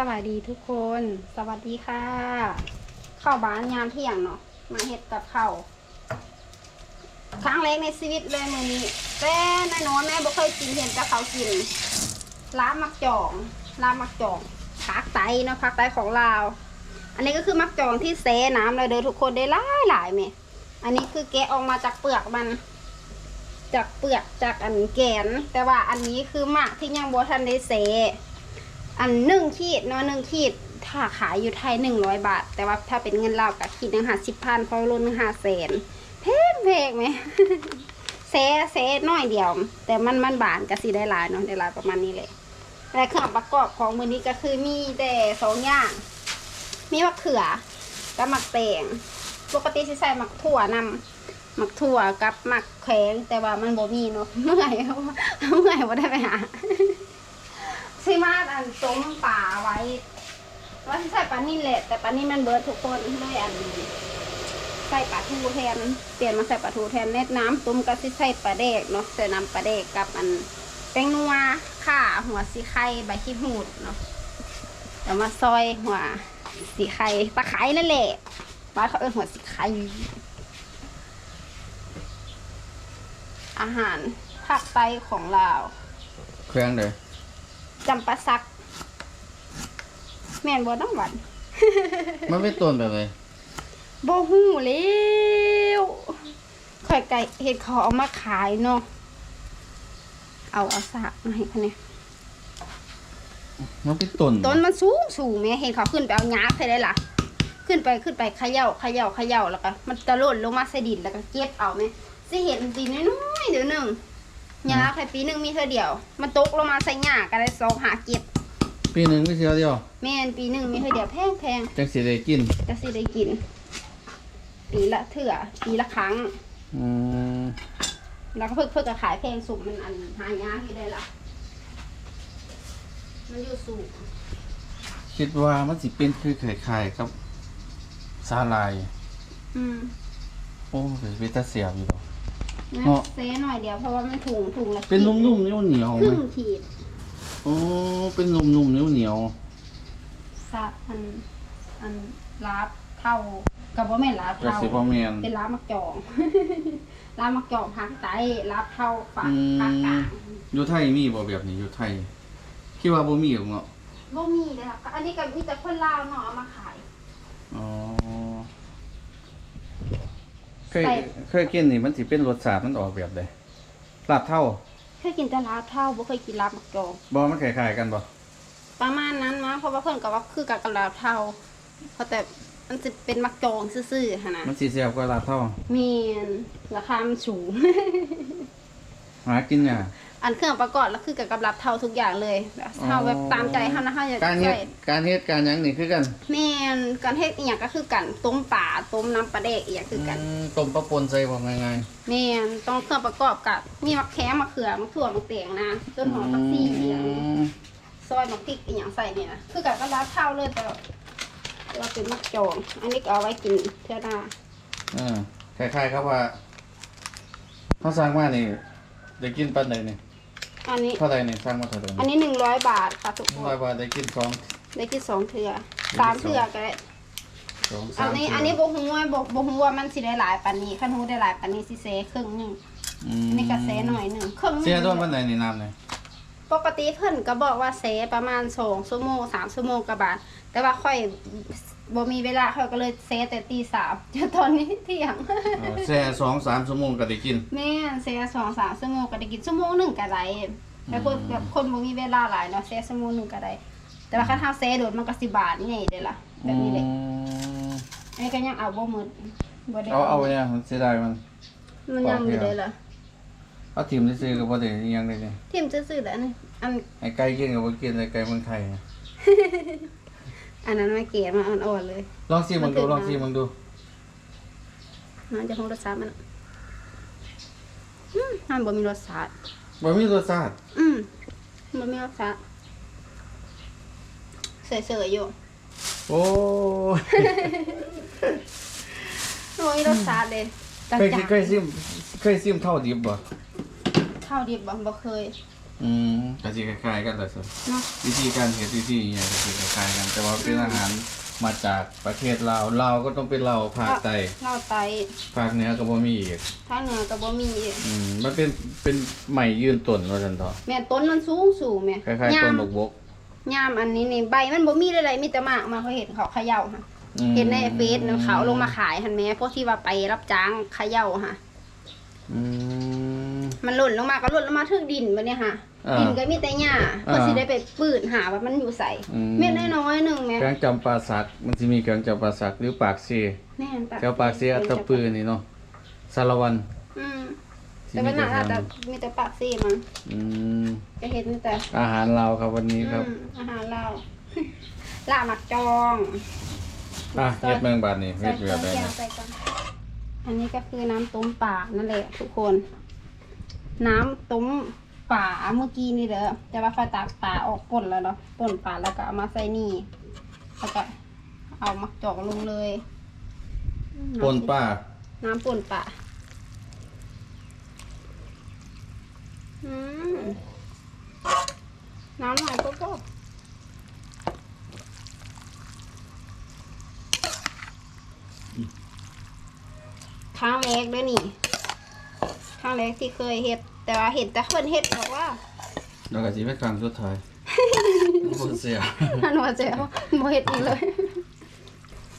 สวัสดีทุกคน สวัสดีค่ะ เข้าบ้านยามเที่ยงเนาะ มาเฮ็ดกับข้าวครั้งแรกในชีวิตเลยมื้อนี้แต่น้อยๆแม่บ่เคยกินเห็นกับเขาวกินลามักจองลามักจองผักไตเนาะผักไตของลาว อันนี้ก็คือมักจองที่เซน้ำเลยเด้อทุกคนได้หลายหลายๆแม่อันนี้คือแกะออกมาจากเปลือกมัน จากเปลือกจากอันแกน แต่ว่าอันนี้คือหมากที่ยังบ่ทันได้เซ อันหนึ่งขีดเนาะหนึ่งขีดถ้าขายอยู่ไทยหนึ่งร้อยบาท แต่ว่าถ้าเป็นเงินลาวกับขีดหนึ่งหาสิบพันเพราะรุ่นห้าแสนแพงแพงไหมเซเซน้อยเดียว แต่มันมันบานก็สิได้หลายเนาะได้หลายประมาณนี้เลยแต่เครื่องประกอบของมือนี้ก็คือมีแต่สองอย่าง มีมะเขือกับมะแตงปกติสิใส่มะถั่วนำมะถั่วกับมะแขงแต่ว่ามันบ่มีเนาะเมื่อยเมื่อยบ่ได้ไปหา ซิมาอันต้มป่าไว้ว่าสิใส่ปลานิ่แหละแต่ปลานิ่มันเบิร์ดทุกคนเลยอันใส่ปลาทูแทน เปลี่ยนมาใส่ปลาทูแทนเน็ดน้ำต้มก็สิใส่ปลาเด็กเนาะใส่น้ำปลาเด็กกับอันแป้งนัวข่าหัวสีไข่ใบขี้หูดเนาะเดี๋ยวมาซอยหัวสีไข่ตะไคร้นั่นแหละบ้านเขาเอิ้นหัวสีไข่อาหารภาคใต้ของลาเครื่องเลย จำปาสัก แม่นบ่ต้องหวันมันเป็นต้นแบบเลยบ่ฮู้แล้วข่อยไก่เฮ็ดเขาเอามาขายเนาะเอาเอาสากมาให้คะเนี่ยมันเป็นต้นต้นมันสูงสูงแม่เห็นเขาขึ้นไปเอาหญ้าใส่ได้ล่ะ ขึ้นไปขึ้นไปเขย่าเขย่าเขย่าแล้วก็มันจะหล่นลงมาใส่ดินแล้วก็เก็บเอาแม่สิเห็นดินน้อยๆเดี๋ยวหนึง หญ้าแค่ปีหนึงมีเท่าเดียว มันตกลงมาใส่หญ้าก็ได้สองหาเก็บปีหนึ่งไม่เชียวเดียวแม่นปีหนึงมีเท่าเดียวแพงแพงจังสิได้กินจะสิได้กิน ปีละเถื่อปีละครั้ง อืมแล้วก็เพิ่งเพิ่งจะขายแพงสูงมันอันหายากที่ได้ละมันอยู่สูงคิดว่ามันสิเป็นคือไข่ไข่ครับซาลาย อืม โอ้เป็นเวตาเสียบอยู่ดอก นะเนาะ เซหน่อยเดียวเพราะว่ามันถุงถุงละเป็นนุ่มๆเหนียวๆคไหมรึ่งขีดโอ้เป็นนุ่มๆเหนียวซะอันอันลาบเท่ากับว่าไม่นลาบๆกระเท่า สิบแมน เป็นลาบมักจองลาบมักจองภาคใต้ลาบเท่าฝากอืม ภาคกลางอยู่ไทยมีบ่แบบนี้อยู่ไทย คิดว่าบ่มีหรอกเนาะบ่มีเลยค่ะอันนี้ก็มีแต่คนลาวเนาะเอามาขาย อ๋อ เคยใส่ เคยกินนี่มันสิเป็นรสชาติมันออกแบบใดลาบเท่าเคยกินแต่ลาบเท่าบ่เคยกินลาบมักจองบ่มันคล้ายๆกันบ่ประมาณนั้นมั้งเพราะว่าเพิ่นก็ว่าคือกับกระลาบเท่าเพราะแต่มันจะเป็นมักจองซื่อๆหั่นนะมันสิแซ่บกว่าลาบเท่ามีนราคามันสูง หากินยากอันเครื่องประกอบแล้วคือกับกระลาบเท่าทุกอย่างเลยแบบเท่าอ๋อแบบตามใจเฮานะเฮาอยากการเฮ็ดใส่การเฮ็ดการหยังนี่คือกันแม่นการเฮ็ดอีหยังก็คือกันต้มป่าต้มน้ำปลาแดกอีหยังคือกันมต้มปลาปนใส่บ่ง่ายแม่นต้องเครื่องประกอบกับมีมะแขมมะเขือมะถั่วมะเตียงนะต้นหอมผักชีอีหยังมซอยมะพริกอีหยังใส่เนี่ยนะคือกับกระลาบเท่าเลยแต่ว่าเราเป็นมักจองอันนี้ก็เอาไว้กินเทื่อหน้าเออคล้ายๆครับว่าเขาสร้างมานี่ ได้กินปันใดนี่อันนี้ เท่าใดนี่สร้างมาเท่าใดอันนี้หนึ่งร้อยบาทค่ะทุกคนร้อยบาทได้กินสองได้กินสองเถื่อสามเถื่อก็ได้สองอัสานมนี้เทื่อันนี้บกฮูว่าบกบกฮูว่ามันสิได้หลายปานนี้ขั้นฮูได้หลายปานนี้สิเซครึ่งหนึ่งอืมอันนี้ก็เซหน่อยหนึ่งครึ่งหนึ่งเสียโดนปันใดนี่น้ำนี่ปกติเพิ่นก็บอกว่าเซประมาณสองชั่วโมงสามชั่วโมงกับบาทแต่ว่าค่อย บ่มีเวลาค่อยก็เลยเซแต่ตีสามจนตอนนี้เที่ยง เออแช่สองสามชั่วโมงก็ได้กิน แม่นเซสองสามชั่วโมงก็ได้กินชั่วโมงหนึ่งก็ได้แต่คนอืม แบบคนบ่มีเวลาหลายเนาะเซชั่วโมงหนึ่งก็ได้แต่ว่าคันเฮาเซโดดมันก็สิบาทใหญ่เด้อล่ะแบบนี้เลยอืมอันนี้ก็ยังเอาบ่หมดบ่ได้เอาเอาเนี่ยมันเสียดายมัน มันยังอยู่เลยล่ะเอาถิ่มซื้อๆก็บ่ได้อิหยังเลยนี่ทิมซื่อๆแล้วนี่อัน ไอ้ไก่กินก็บ่กินไอ้ไก่เมืองไทยนะ อันนั้นมาเกลียมาอ่อนๆเลย ลองชิมมันดูลองชิมมันดูน้องจะคงรสชาติมันอืมมันบ่มีรสชาติบ่มีรสชาติอืมบ่มีรสชาติเสยๆอยู่โอ้ยบ่มีรสชาติเลยจัเคยดเคยซิมเคยซิมเท่าดิบบ่ข้าวดิบบ่บ่เคย อืมกะสิคล้ายๆกันเลยสิเนาะวิธีการเฮ็ดวิธีอหย่างก็สิคล้ายๆกัน แต่ว่าเป็นอาหารมาจากประเทศลาวลาวก็ต้องเป็นลาวภาคใต้เราไตภาคเหนือก็บ่มีอีกทางเหนือก็บ่มีอีกอืมมันเป็นเป็นใหม่ยืนต้นว่าซั่นเถาะแม่นต้นมันสูงสูงแม่คล้ายๆยาต้มนบกบกยามอันนี้นี่ใบมันบ่มีอะไรมีแต่หมากมาเขาเห็นเขาเขย่าค่ะ อืมเห็นในเฟซนะเขาลงมาขายหันแหม่พวกที่ว่าไปรับจ้างเขย่าค่ะ อืม มันหล่นลงมาก็หล่นลงมาถึงดินบัดเนี่ยค่ะ อ่าดินก็มีแต่หญ้าอ่าเพิ่นสิได้ไปปืดหาว่ามันอยู่ใส่อืมเม็ดน้อยๆหนึงแม่แกงจำปาสักมันสิมีแกงจำปาสักหรือปากเซแม่นแถวปากเซอัตตปือนี่เนาะสารวันอืมสิแต่ว่าน่าแถวจะนั้นมีแต่ปากซี่มันอืมจะเห็นแต่ อาหารลาวครับวันนี้ครับ อืมอาหารเราลาบหมักจองอะเฮ็ดเมืองบาดนี่เฮ็ใส่ดเคเวีรื่ยองดได้แกงนะใส่กันอันนี้ก็คือน้ำต้มป่านั่นแหละทุกคน น้ำต้มป่าเมื่อกี้นี่เด้อแต่ว่าไฟตากป่าออกป่นแล้วเนาะป่นป่าแล้วก็เอามาใส่นี่แล้วก็เอามักจอกลงเลยปนป้าน้ำป่นป่าอืมน้ำหน่อยก็ก็ครั้งแรกเด้วยนี่ค รั้งแรกที่เคยเฮ็ด แต่ว่าเห็นแต่คนเฮ็ดบอกว่าแล้วก็สิไปครั้งสุดท้ายบ่เสียท่านว่าเจ้าโมเฮ็ดอีกเลย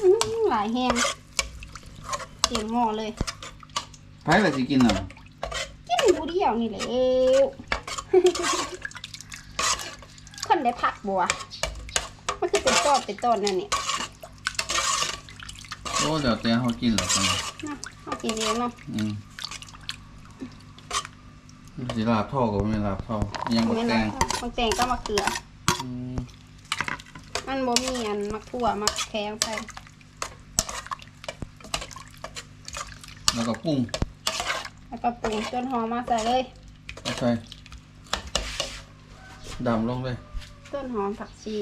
อื้อหลายแห้งเสียงหม้อเลยไผล่ะสิกินน่ะกินผู้เดียวนี่แหละคนได้พักบัวมันคือเป็นตอนเป็นตอนนั่นนี่โอ้เดี๋ยวแต่เฮากินแล้วกันนะเอากินเองเนาะอืม สิลาบเท่าก็บ่แม่นลาบเท่าอิหยังบ่ไม่แตนะงบางแตงก็มะเขืออืมมันบ่มีอันมักถั่วมักแข้งใส่แล้วก็ปรุงแล้วก็ปรุงจนหอมมาใส่เลยเอาใส่ดำลงเลย ต้นหอมผักชี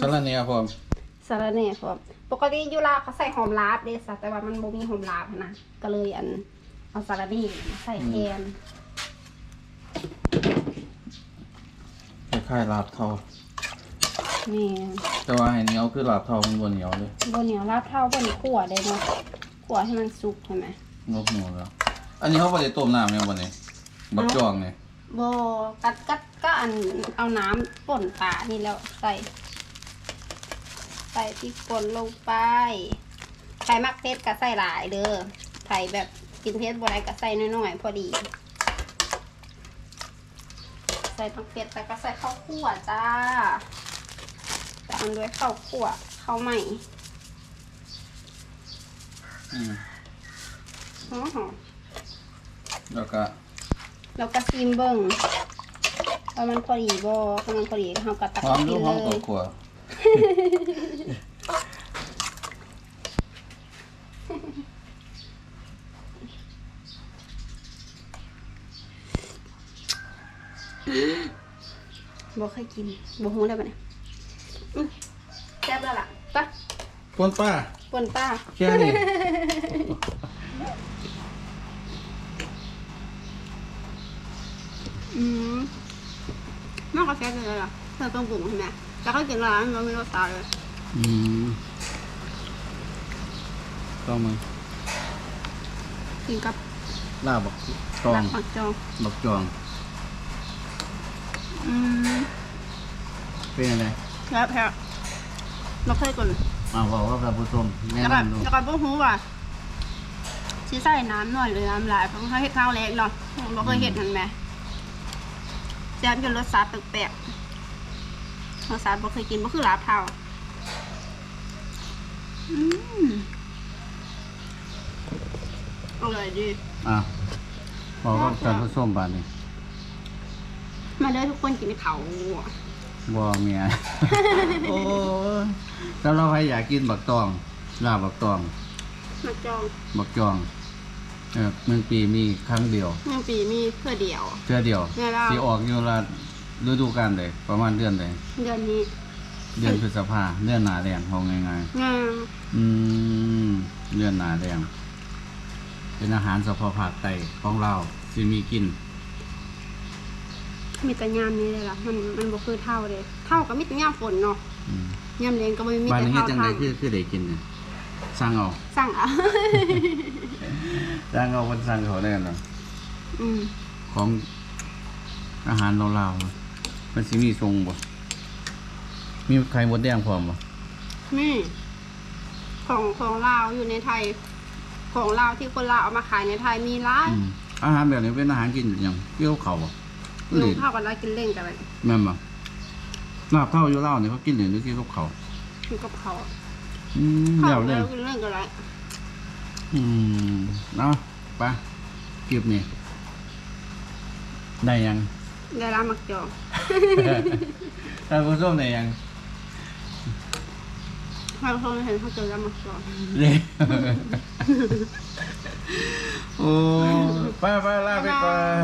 สาระเนี่ยพร้อม สาระแหน่พร้อมปกติอยูลาวเขาใส่หอมลาบเด้สะแต่ว่ามันบ่มีหอมลาบนะก็เลยอันเอาสาระแหน่มาใส่แทนคล้ายๆลาบเท่านี่แต่ว่าให้เหนียวคือลาบเท่ามันบ่เหนียวเลยบนเหนียวลาบเท่าบนขั่วได้เนาะขั่วให้มันสุกใช่ไหมงกหมูแล้ว อันนี้เขาบ่ได้ต้มน้ำเนี่ยบ่นี่บักจองนี่โบกัดกัดก็อันเอาน้ำป่นปลานี่แล้วใส่ ใส่พริกป่นลงไปใครมักเผ็ดก็ใส่หลายเด้อใครแบบกินเผ็ดบ่ได้ก็ใส่น้อยๆพอดี ใส่ทั้งเผ็ดแต่ก็ใส่ข้าวคั่วจ้าตามด้วยข้าวคั่วข้าวใหม่อืมหอมหอมแล้วก็แล้วก็ซีมเบิ่งว่ามันพอดีบ่ถ้ามันพอดีก็เราก็ตักหอมกิดูนหอมเลกยขัว บ่เคยกินบ่ฮู้ได้ปะเนี่ยอื้อแซ่บแล้วล่ะปะปนป้า ป่นป้า แค่นี้ อืมมันก็แซ่บเลยล่ะเธอต้องปรุงใช่ไหม แล้วก็กินร้านมันมีรสชาติเลยอืมต้องมึงกินกับลาบบักจองลาบผักจองบักจอง อืมเป็นอะไรแซ่บแซ่บเราเคยก่อนอ้าวบอกว่าท่านผู้ชมแนะแล้วก็นำดูแล้วก็บ่ฮู้ว่าสิใส่น้ำหน่อยหรือน้ำหลายเพราะเขาเฮ็ดข้าวเล็กเนาะบ่เคยเฮ็ดนั่นแหมแซ่บจนรสชาติแปลกๆ รสชาติบ่เคยกินบ่คือลาบเท่าอืมอร่อยดี อะบอกว่าท่านผู้ชมบ้านนี้มาเด้อทุกคนกินเขาวบ่เมียโอ้ยแล้วเราใครอยากกินบักตองลาบบักตอง มาจองบักจองเออหนึ่งปีมีครั้งเดียวหนึ่งปีมีเพื่อเดียวเทื่อเดียวเทื่อเดียวสีออกอยู่ละ ฤดูกาลใดประมาณเดือนใดเดือนนี้เดือนพฤษภาเดือนหนาแรงเอาง่ายงามๆอืมเดือนหนาแรงเป็นอาหารเฉพาะภาคใต้ของเราที่มีกิน มีแต่ยามนี้เลยล่ะมันมันบ่คือเท่าเลยเท่ากับมีแต่ยามฝนเนาะอืมยามเลงก็บ่มีบ้านแต่นี้เฮ็ดเท่าจังไดทางคือคือได้กินเนี่ยสั่งเอาสั่งอะ สั่งเอาคนสั่งเขาได้กันเนาะอืมของอาหารเราๆ มันสิมีทรงบ่มีไข่มดแดงพร้อมบ่นี่ของของลาวอยู่ในไทย ของลาวที่คนลาวเอามาขายในไทยมีร้านอืมอาหารแบบนี้เป็นอาหารกินหยังเกี่ยวเขาบ่หนูเข้ากันแล้วกินเล่นกันเลยแม่นบ่ลาบเท่าอยู่เล่าวนี่เขากินหรือกินกับเขาวกินกับเขาวอืมเข้าเดี๋ยวกัเลยนแล้วกินเล่นกันเลยอืมเนาะไปคลิปนี้ได้ยัง ได้ร้านมักจอง ท่านผู้ชมได้ยังใครเขาเห็นเขาเจอร้านมักจองเด้โอ้ไปไปลาไปก่อน